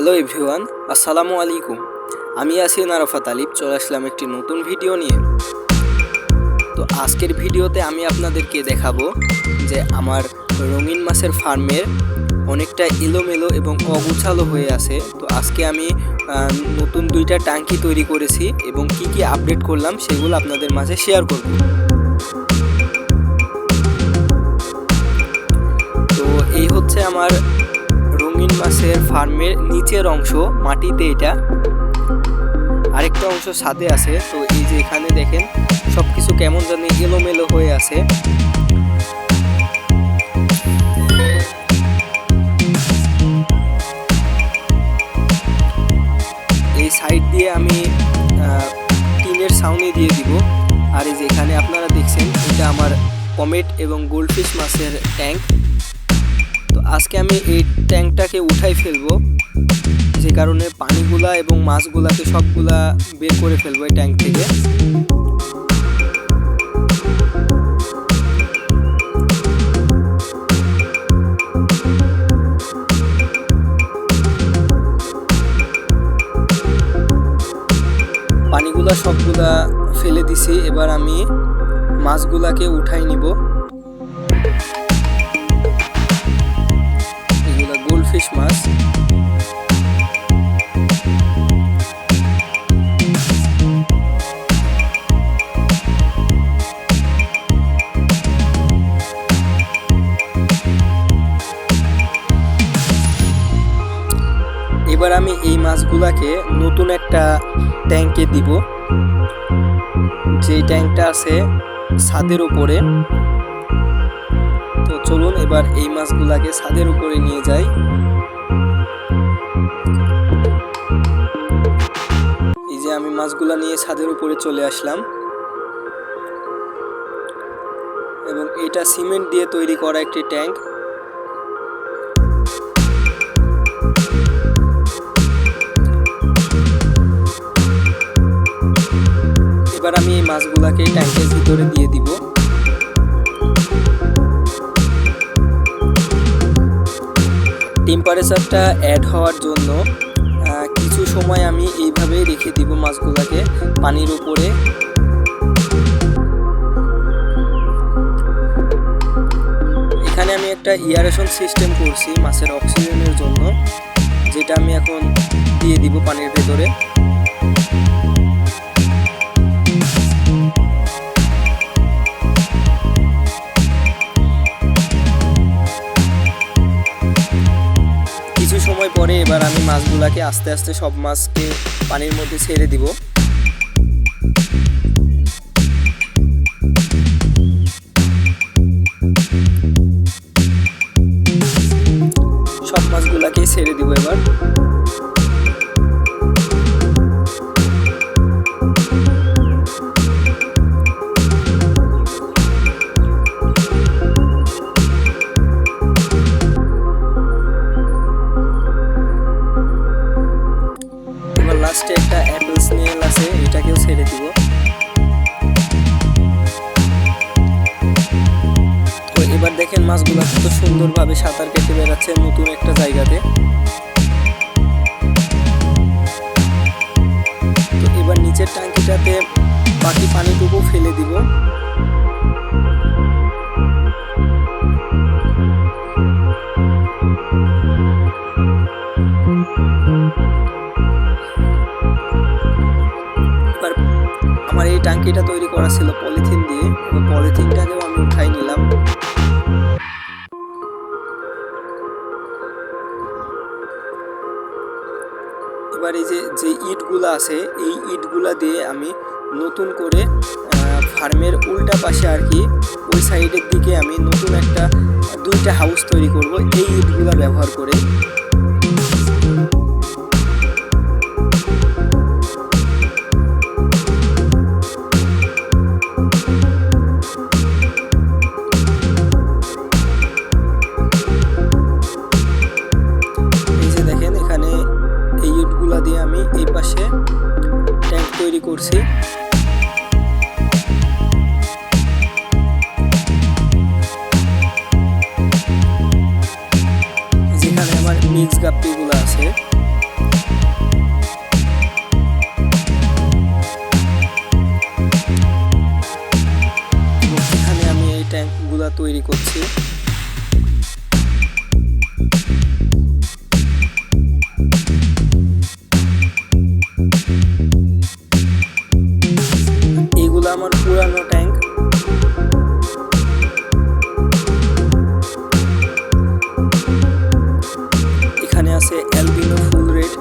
Hello everyone, আসসালামু আলাইকুম। আমি আছি নারফাত আলিফ, চলে আসলাম একটি নতুন ভিডিও নিয়ে। তো আজকের ভিডিওতে আমি আপনাদেরকে দেখাবো যে আমার রঙিন মাছের ফার্মের অনেকটা এলোমেলো এবং অগুছালো হয়ে আছে। তো আজকে আমি নতুন দুইটা ট্যাঙ্কি তৈরি করেছি এবং কি কি আপডেট করলাম সেগুলো আপনাদের মাঝে শেয়ার করব। তো এই হচ্ছে আমার রঙিন মাছের ফার্মের নিচের অংশ মাটিতে এটা। আরেকটা অংশ ছাদে আছে। তো এই যে এখানে দেখেন সব কিছু কেমন জানি এলোমেলো হয়ে আছে। এই সাইড দিয়ে আমি টিনের সাউনি দিয়ে দিব। আর এই যে এখানে আপনারা দেখছেন, এটা আমার কমেট এবং গোল্ডফিশ মাছের ট্যাঙ্ক। আজকে আমি এই ট্যাঙ্কটাকে উঠাই ফেলব। যে কারণে পানিগুলা এবং মাছগুলাকে সবগুলা বের করে ফেলব এই ট্যাঙ্ক থেকে। পানিগুলা সবগুলা ফেলে দিছি। এবার আমি মাছগুলাকে উঠাই নিব। এবার আমি এই মাছগুলাকে নতুন একটা ট্যাঙ্কে দিব। যে ট্যাঙ্কটা আছে ছাদের উপরে। তো চলুন, এবার এই মাছগুলাকে ছাদের উপরে নিয়ে যাই। এই যে আমি মাছগুলা নিয়ে ছাদের উপরে চলে আসলাম। এবং এটা সিমেন্ট দিয়ে তৈরি করা একটি ট্যাঙ্ক। এবার আমি এই মাছগুলাকে ট্যাঙ্কের ভিতরে দিয়ে দিব। টেম্পারেচারটা অ্যাড হওয়ার জন্য কিছু সময় আমি এইভাবেই রেখে দিব মাছগুলোকে পানির উপরে। এখানে আমি একটা ইয়ারেশন সিস্টেম করছি মাছের অক্সিজেনের জন্য, যেটা আমি এখন দিয়ে দিব পানির ভেতরে। এবার আমি মাছগুলাকে আস্তে আস্তে সব মাছকে পানির মধ্যে ছেড়ে দিব। সব মাছগুলাকে ছেড়ে দিব এবার। মাছগুলো কত সুন্দরভাবে সাঁতার কেটে বেড়াচ্ছে নতুন একটা জায়গাতে। তো এবার নিচের ট্যাঙ্কিটাতে বাকি পানিটুকু ফেলে দিব। এবার আমার এই ট্যাঙ্কিটা তৈরি করা ছিল পলিথিন দিয়ে। পলিথিনটাকেও আমি উঠাই নিলাম। এই যে যে ইটগুলা আছে, এই ইটগুলা দিয়ে আমি নতুন করে ফার্মের উল্টা পাশে আর কি, ওই সাইডের দিকে আমি নতুন একটা, দুইটা হাউস তৈরি করব। এই ইটগুলা ব্যবহার করে তৈরি করছি। এগুলো আমার পুরানো ট্যাঙ্ক এখানে আছে albino full red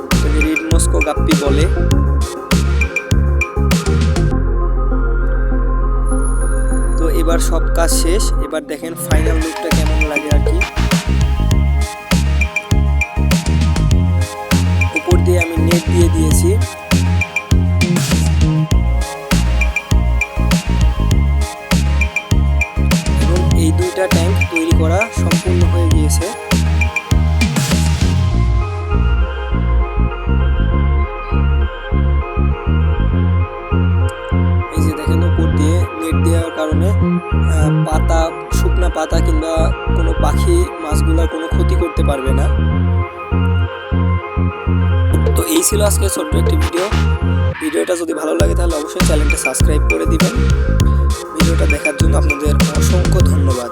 red Moscow guppy বলে। কাজ শেষ। এবার দেখেন ফাইনাল লুকটা কেমন লাগে আর কি। উপর দিয়ে আমি নেট দিয়ে দিয়েছি। এবং এই দুইটা ট্যাঙ্ক তৈরি করা সম্পূর্ণ হয়ে গিয়েছে। পাতা, শুকনা পাতা কিংবা কোনো পাখি মাছগুলোর কোনো ক্ষতি করতে পারবে না। তো এই ছিল আজকে ছোট্ট একটি ভিডিও ভিডিওটা যদি ভালো লাগে তাহলে অবশ্যই চ্যানেলটা সাবস্ক্রাইব করে দিবেন। ভিডিওটা দেখার জন্য আপনাদের অসংখ্য ধন্যবাদ।